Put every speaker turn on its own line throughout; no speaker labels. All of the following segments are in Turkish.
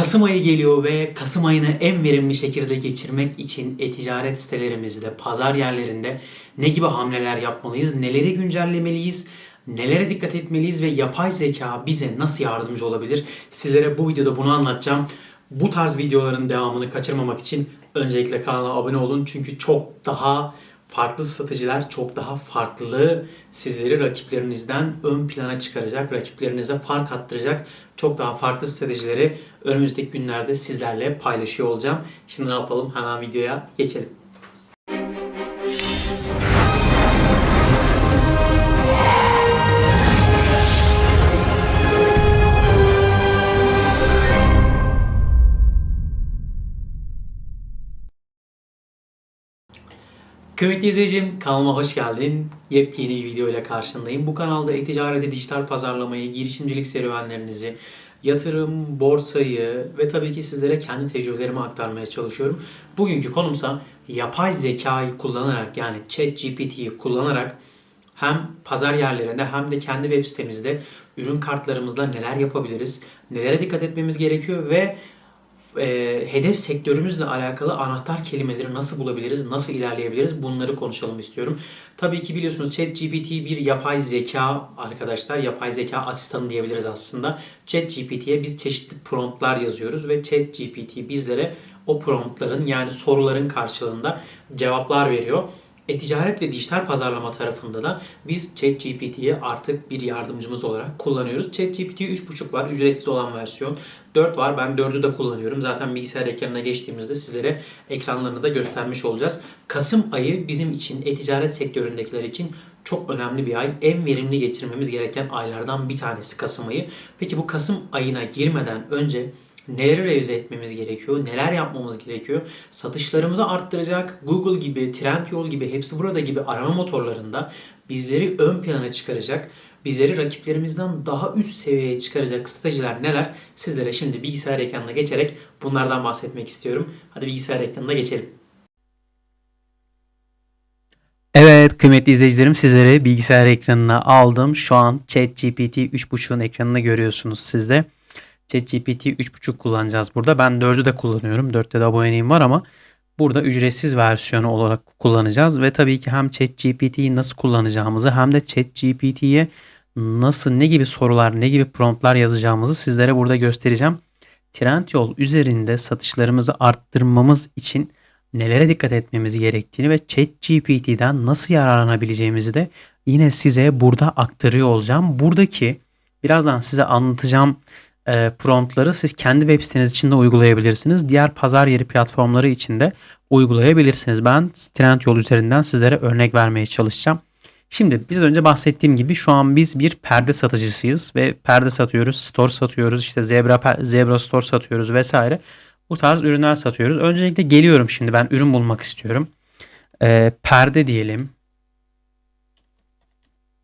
Kasım ayı geliyor ve Kasım ayını en verimli şekilde geçirmek için e-ticaret sitelerimizde, pazar yerlerinde ne gibi hamleler yapmalıyız, neleri güncellemeliyiz, nelere dikkat etmeliyiz ve yapay zeka bize nasıl yardımcı olabilir? Sizlere bu videoda bunu anlatacağım. Bu tarz videoların devamını kaçırmamak için öncelikle kanala abone olun. Çünkü çok daha farklı stratejiler, çok daha farklı sizleri rakiplerinizden ön plana çıkaracak, rakiplerinize fark attıracak çok daha farklı stratejileri önümüzdeki günlerde sizlerle paylaşıyor olacağım. Şimdi ne yapalım? Hemen videoya geçelim. Kıymetli izleyicim kanalıma hoş geldin. Yepyeni bir video ile karşındayım. Bu kanalda e-ticareti, dijital pazarlamayı, girişimcilik serüvenlerinizi, yatırım, borsayı ve tabii ki sizlere kendi tecrübelerimi aktarmaya çalışıyorum. Bugünkü konumsa yapay zekayı kullanarak yani ChatGPT'yi kullanarak hem pazar yerlerinde hem de kendi web sitemizde ürün kartlarımızla neler yapabiliriz, nelere dikkat etmemiz gerekiyor ve e, hedef sektörümüzle alakalı anahtar kelimeleri nasıl bulabiliriz, nasıl ilerleyebiliriz bunları konuşalım istiyorum. Tabii ki biliyorsunuz ChatGPT bir yapay zeka arkadaşlar. Yapay zeka asistanı diyebiliriz aslında. ChatGPT'ye biz çeşitli promptlar yazıyoruz ve ChatGPT bizlere o promptların yani soruların karşılığında cevaplar veriyor. E-ticaret ve dijital pazarlama tarafında da biz ChatGPT'yi artık bir yardımcımız olarak kullanıyoruz. ChatGPT 3.5 var, ücretsiz olan versiyon. 4 var, ben 4'ü de kullanıyorum. Zaten bilgisayar ekranına geçtiğimizde sizlere ekranlarını da göstermiş olacağız. Kasım ayı bizim için, e-ticaret sektöründekiler için çok önemli bir ay. En verimli geçirmemiz gereken aylardan bir tanesi Kasım ayı. Peki bu Kasım ayına girmeden önce neleri revize etmemiz gerekiyor, neler yapmamız gerekiyor. Satışlarımızı arttıracak Google gibi, Trendyol gibi, hepsi burada gibi arama motorlarında bizleri ön plana çıkaracak, bizleri rakiplerimizden daha üst seviyeye çıkaracak stratejiler neler? Sizlere şimdi bilgisayar ekranına geçerek bunlardan bahsetmek istiyorum. Hadi bilgisayar ekranına geçelim. Evet kıymetli izleyicilerim sizlere bilgisayar ekranına aldım. Şu an ChatGPT 3.5'un ekranını görüyorsunuz sizde. ChatGPT 3.5 kullanacağız burada. Ben 4'ü de kullanıyorum. 4'te de aboneliğim var ama burada ücretsiz versiyonu olarak kullanacağız. Ve tabii ki hem ChatGPT'yi nasıl kullanacağımızı hem de ChatGPT'ye nasıl ne gibi sorular ne gibi promptlar yazacağımızı sizlere burada göstereceğim. Trendyol üzerinde satışlarımızı arttırmamız için nelere dikkat etmemiz gerektiğini ve ChatGPT'den nasıl yararlanabileceğimizi de yine size burada aktarıyor olacağım. Buradaki birazdan size anlatacağım e, promptları siz kendi web siteniz için de uygulayabilirsiniz. Diğer pazar yeri platformları için de uygulayabilirsiniz. Ben Trendyol üzerinden sizlere örnek vermeye çalışacağım. Şimdi biz önce bahsettiğim gibi şu an biz bir perde satıcısıyız ve perde satıyoruz, store satıyoruz, işte zebra zebra store satıyoruz vesaire. Bu tarz ürünler satıyoruz. Öncelikle geliyorum şimdi ben ürün bulmak istiyorum. Ee, perde diyelim.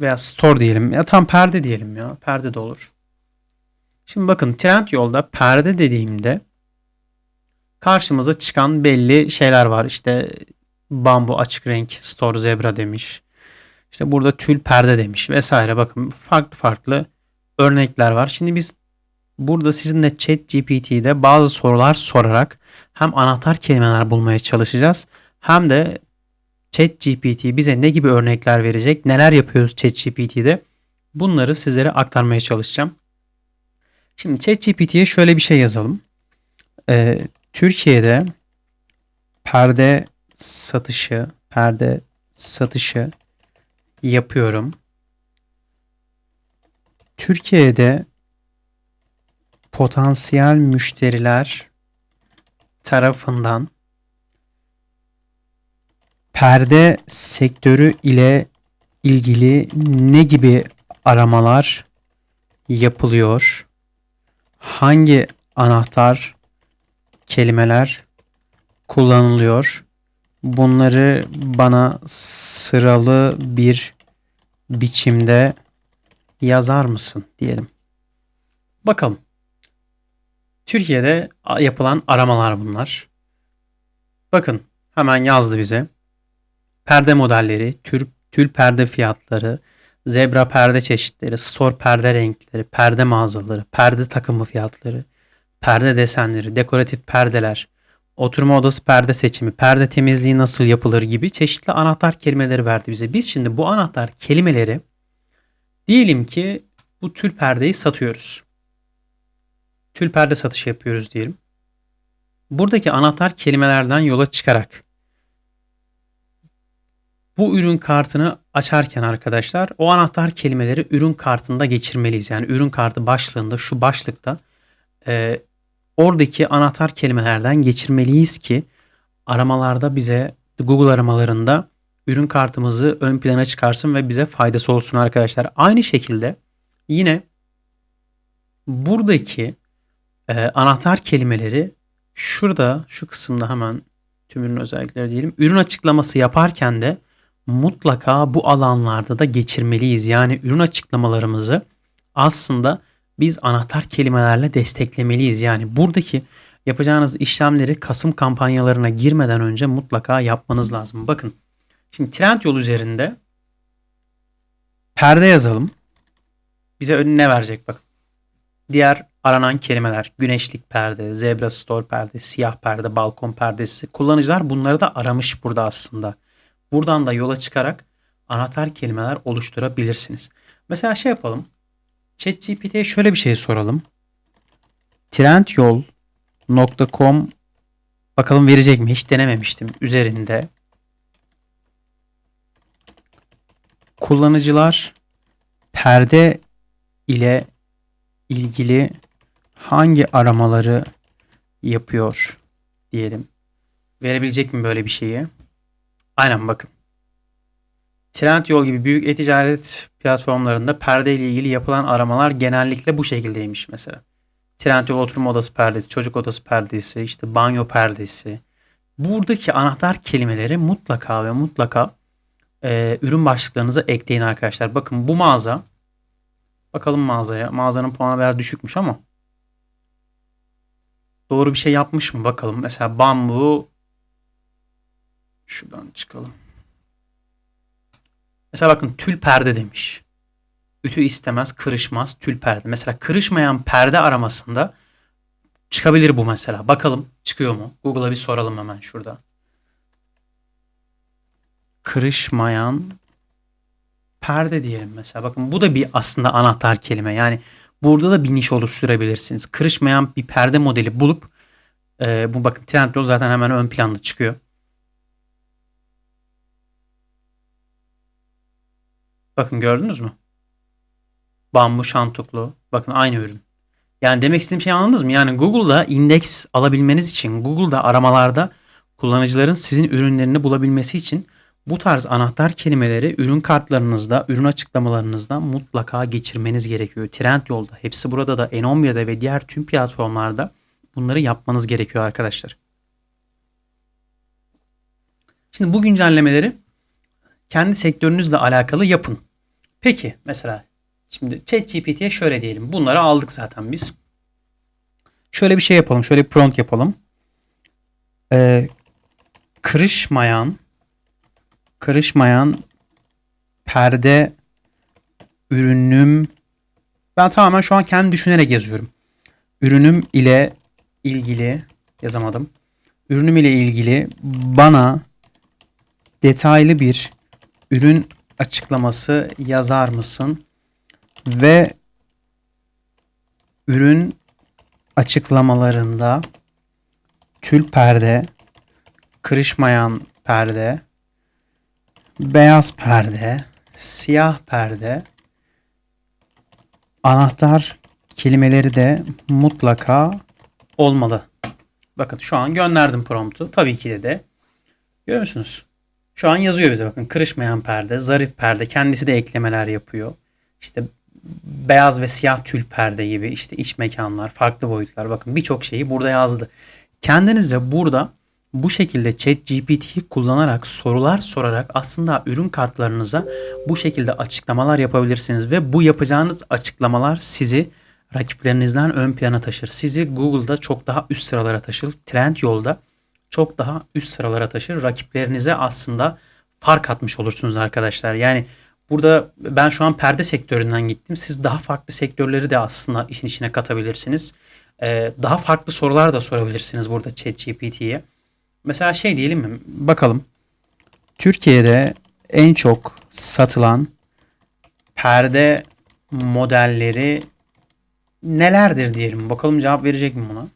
Veya store diyelim. Ya tam perde diyelim ya. Perde de olur. Şimdi bakın trend yolda perde dediğimde karşımıza çıkan belli şeyler var. İşte bambu açık renk store zebra demiş. İşte burada tül perde demiş vesaire. Bakın farklı farklı örnekler var. Şimdi biz burada sizinle chat GPT'de bazı sorular sorarak hem anahtar kelimeler bulmaya çalışacağız hem de chat GPT bize ne gibi örnekler verecek, neler yapıyoruz chat GPT'de bunları sizlere aktarmaya çalışacağım. Şimdi ChatGPT'ye şöyle bir şey yazalım. Ee, Türkiye'de perde satışı, perde satışı yapıyorum. Türkiye'de potansiyel müşteriler tarafından perde sektörü ile ilgili ne gibi aramalar yapılıyor? Hangi anahtar kelimeler kullanılıyor? Bunları bana sıralı bir biçimde yazar mısın diyelim. Bakalım. Türkiye'de yapılan aramalar bunlar. Bakın hemen yazdı bize. Perde modelleri, tür, tül perde fiyatları, zebra perde çeşitleri, store perde renkleri, perde mağazaları, perde takımı fiyatları,
perde desenleri, dekoratif perdeler, oturma odası perde seçimi, perde temizliği nasıl yapılır gibi çeşitli anahtar kelimeleri verdi bize. Biz şimdi bu anahtar kelimeleri diyelim ki bu tül perdeyi satıyoruz. Tül perde satışı yapıyoruz diyelim. Buradaki anahtar kelimelerden yola çıkarak bu ürün kartını açarken arkadaşlar o anahtar kelimeleri ürün kartında geçirmeliyiz. Yani ürün kartı başlığında şu başlıkta e, oradaki anahtar kelimelerden geçirmeliyiz ki aramalarda bize Google aramalarında ürün kartımızı ön plana çıkarsın ve bize faydası olsun arkadaşlar. Aynı şekilde yine buradaki e, anahtar kelimeleri şurada şu kısımda hemen tüm ürün özellikleri diyelim. Ürün açıklaması yaparken de mutlaka bu alanlarda da geçirmeliyiz. Yani ürün açıklamalarımızı aslında biz anahtar kelimelerle desteklemeliyiz. Yani buradaki yapacağınız işlemleri Kasım kampanyalarına girmeden önce mutlaka yapmanız lazım. Bakın şimdi Trendyol üzerinde perde yazalım. Bize önüne ne verecek bakın. Diğer aranan kelimeler güneşlik perde, zebra store perde, siyah perde, balkon perdesi. Kullanıcılar bunları da aramış burada aslında. Buradan da yola çıkarak anahtar kelimeler oluşturabilirsiniz. Mesela şey yapalım. ChatGPT'ye şöyle bir şey soralım. Trendyol.com bakalım verecek mi? Hiç denememiştim. Üzerinde kullanıcılar perde ile ilgili hangi aramaları yapıyor diyelim. Verebilecek mi böyle bir şeyi? Aynen bakın. Trendyol gibi büyük e-ticaret platformlarında perde ile ilgili yapılan aramalar genellikle bu şekildeymiş mesela. Trendyol oturma odası perdesi, çocuk odası perdesi, işte banyo perdesi. Buradaki anahtar kelimeleri mutlaka ve mutlaka e, ürün başlıklarınıza ekleyin arkadaşlar. Bakın bu mağaza bakalım mağazaya. Mağazanın puanı biraz düşükmüş ama doğru bir şey yapmış mı bakalım. Mesela bambu şuradan çıkalım. Mesela bakın tül perde demiş. Ütü istemez, kırışmaz, tül perde. Mesela kırışmayan perde aramasında çıkabilir bu mesela. Bakalım çıkıyor mu? Google'a bir soralım hemen şurada. Kırışmayan perde diyelim mesela. Bakın bu da bir aslında anahtar kelime. Yani burada da bir niş oluşturabilirsiniz. Kırışmayan bir perde modeli bulup e, bu bakın Trendyol zaten hemen ön planda çıkıyor. Bakın gördünüz mü? Bambu şantuklu. Bakın aynı ürün. Yani demek istediğim şey anladınız mı? Yani Google'da indeks alabilmeniz için, Google'da aramalarda kullanıcıların sizin ürünlerini bulabilmesi için bu tarz anahtar kelimeleri ürün kartlarınızda, ürün açıklamalarınızda mutlaka geçirmeniz gerekiyor. Trendyol'da, hepsi burada da N11'de ve diğer tüm platformlarda bunları yapmanız gerekiyor arkadaşlar. Şimdi bu güncellemeleri kendi sektörünüzle alakalı yapın. Peki mesela şimdi ChatGPT'ye şöyle diyelim. Bunları aldık zaten biz. Şöyle bir şey yapalım. Şöyle bir prompt yapalım. Ee, kırışmayan kırışmayan perde ürünüm ben tamamen şu an kendi düşünerek yazıyorum. Ürünüm ile ilgili yazamadım. Ürünüm ile ilgili bana detaylı bir ürün açıklaması yazar mısın? Ve ürün açıklamalarında tül perde, kırışmayan perde, beyaz perde, siyah perde, anahtar kelimeleri de mutlaka olmalı. Bakın şu an gönderdim promptu. Tabii ki de de. Görüyor musunuz? Şu an yazıyor bize bakın kırışmayan perde, zarif perde kendisi de eklemeler yapıyor. İşte beyaz ve siyah tül perde gibi işte iç mekanlar, farklı boyutlar bakın birçok şeyi burada yazdı. Kendinize burada bu şekilde chat GPT'yi kullanarak sorular sorarak aslında ürün kartlarınıza bu şekilde açıklamalar yapabilirsiniz ve bu yapacağınız açıklamalar sizi rakiplerinizden ön plana taşır. Sizi Google'da çok daha üst sıralara taşır. Trend yolda çok daha üst sıralara taşır. Rakiplerinize aslında fark atmış olursunuz arkadaşlar. Yani burada ben şu an perde sektöründen gittim. Siz daha farklı sektörleri de aslında işin içine katabilirsiniz. Ee, daha farklı sorular da sorabilirsiniz burada ChatGPT'ye. Mesela şey diyelim mi? Bakalım. Türkiye'de en çok satılan perde modelleri nelerdir diyelim. Bakalım cevap verecek mi buna?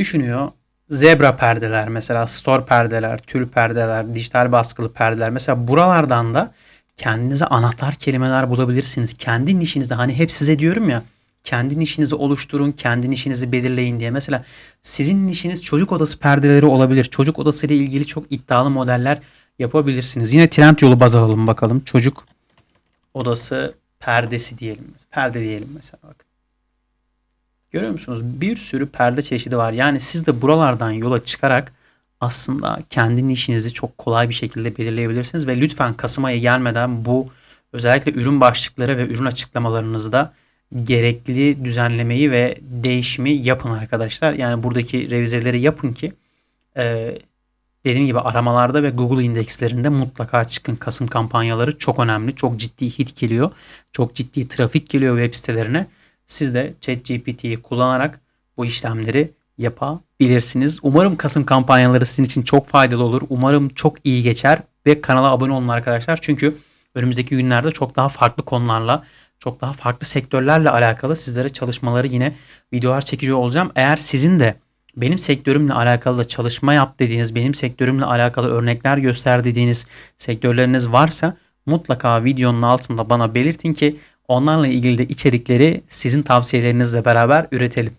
Düşünüyor. Zebra perdeler mesela, store perdeler, tül perdeler, dijital baskılı perdeler. Mesela buralardan da kendinize anahtar kelimeler bulabilirsiniz. Kendi nişinizde hani hep size diyorum ya kendi nişinizi oluşturun, kendi nişinizi belirleyin diye. Mesela sizin nişiniz çocuk odası perdeleri olabilir. Çocuk odası ile ilgili çok iddialı modeller yapabilirsiniz. Yine trend yolu baz alalım bakalım. Çocuk odası perdesi diyelim. Perde diyelim mesela bakın. Görüyor musunuz? Bir sürü perde çeşidi var. Yani siz de buralardan yola çıkarak aslında kendi nişinizi çok kolay bir şekilde belirleyebilirsiniz ve lütfen Kasım ayı gelmeden bu özellikle ürün başlıkları ve ürün açıklamalarınızda gerekli düzenlemeyi ve değişimi yapın arkadaşlar. Yani buradaki revizeleri yapın ki e, dediğim gibi aramalarda ve Google indekslerinde mutlaka çıkın. Kasım kampanyaları çok önemli. Çok ciddi hit geliyor. Çok ciddi trafik geliyor web sitelerine. Siz de ChatGPT'yi kullanarak bu işlemleri yapabilirsiniz. Umarım Kasım kampanyaları sizin için çok faydalı olur. Umarım çok iyi geçer ve kanala abone olun arkadaşlar. Çünkü önümüzdeki günlerde çok daha farklı konularla, çok daha farklı sektörlerle alakalı sizlere çalışmaları yine videolar çekici olacağım. Eğer sizin de benim sektörümle alakalı da çalışma yap dediğiniz, benim sektörümle alakalı örnekler göster dediğiniz sektörleriniz varsa mutlaka videonun altında bana belirtin ki onlarla ilgili de içerikleri sizin tavsiyelerinizle beraber üretelim.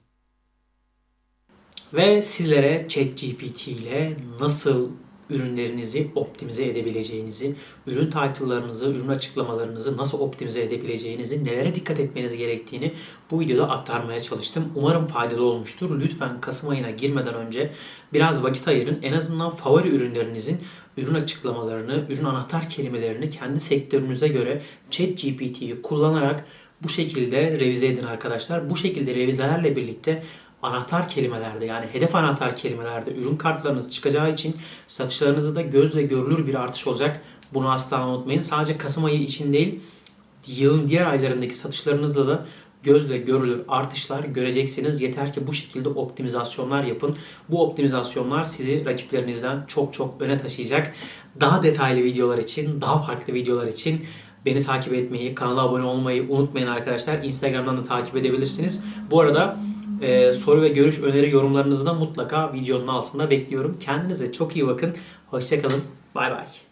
Ve sizlere ChatGPT ile nasıl ürünlerinizi optimize edebileceğinizi, ürün title'larınızı, ürün açıklamalarınızı nasıl optimize edebileceğinizi, nelere dikkat etmeniz gerektiğini bu videoda aktarmaya çalıştım. Umarım faydalı olmuştur. Lütfen Kasım ayına girmeden önce biraz vakit ayırın. En azından favori ürünlerinizin ürün açıklamalarını, ürün anahtar kelimelerini kendi sektörünüze göre ChatGPT'yi kullanarak bu şekilde revize edin arkadaşlar. Bu şekilde revizelerle birlikte anahtar kelimelerde yani hedef anahtar kelimelerde ürün kartlarınız çıkacağı için satışlarınızda da gözle görülür bir artış olacak. Bunu asla unutmayın. Sadece Kasım ayı için değil, yılın diğer aylarındaki satışlarınızda da gözle görülür artışlar göreceksiniz. Yeter ki bu şekilde optimizasyonlar yapın. Bu optimizasyonlar sizi rakiplerinizden çok çok öne taşıyacak. Daha detaylı videolar için, daha farklı videolar için beni takip etmeyi, kanala abone olmayı unutmayın arkadaşlar. Instagram'dan da takip edebilirsiniz. Bu arada ee, soru ve görüş, öneri yorumlarınızı da mutlaka videonun altında bekliyorum. Kendinize çok iyi bakın. Hoşçakalın. Bay bay.